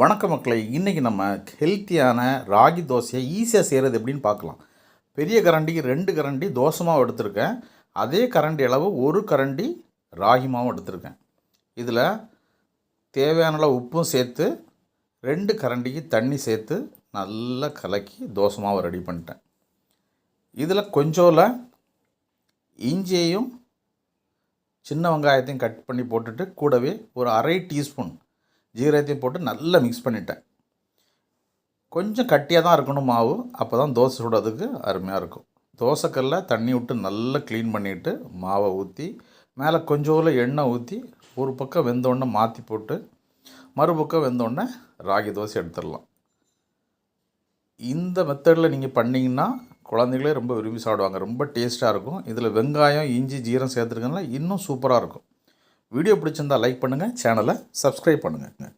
வணக்க மக்களை இன்றைக்கி நம்ம ஹெல்த்தியான ராகி தோசையை ஈஸியாக செய்கிறது எப்படின்னு பார்க்கலாம். பெரிய கரண்டி ரெண்டு கரண்டி தோசை மாவு எடுத்திருக்கேன். அதே கரண்டி அளவு ஒரு கரண்டி ராகி மாவும் எடுத்திருக்கேன். இதில் தேவையான அளவு உப்பும் சேர்த்து ரெண்டு கரண்டிக்கு தண்ணி சேர்த்து நல்லா கலக்கி தோசை ரெடி பண்ணிட்டேன். இதில் கொஞ்சோல இஞ்சியையும் சின்ன வெங்காயத்தையும் கட் பண்ணி போட்டுட்டு கூடவே ஒரு அரை டீஸ்பூன் ஜீரகத்தையும் போட்டு நல்லா மிக்ஸ் பண்ணிட்டேன். கொஞ்சம் கட்டியாக தான் இருக்கணும் மாவு. அப்போ தான் தோசை சுடுறதுக்கு அருமையாக இருக்கும். தோசைக்கல்ல தண்ணி விட்டு நல்லா க்ளீன் பண்ணிவிட்டு மாவை ஊற்றி மேலே கொஞ்சோல எண்ணெய் ஊற்றி ஒரு பக்கம் வெந்தோடனே மாற்றி போட்டு மறுபக்கம் வெந்தோடனே ராகி தோசை எடுத்துடலாம். இந்த மெத்தடில் நீங்கள் பண்ணிங்கன்னா குழந்தைங்களே ரொம்ப விரும்பி சாப்பிடுவாங்க. ரொம்ப டேஸ்ட்டாக இருக்கும். இதில் வெங்காயம் இஞ்சி ஜீரம் சேர்த்துருக்கனால இன்னும் சூப்பராக இருக்கும். வீடியோ பிடிச்சிருந்தால் லைக் பண்ணுங்கள் சேனலை சப்ஸ்கிரைப் பண்ணுங்கள்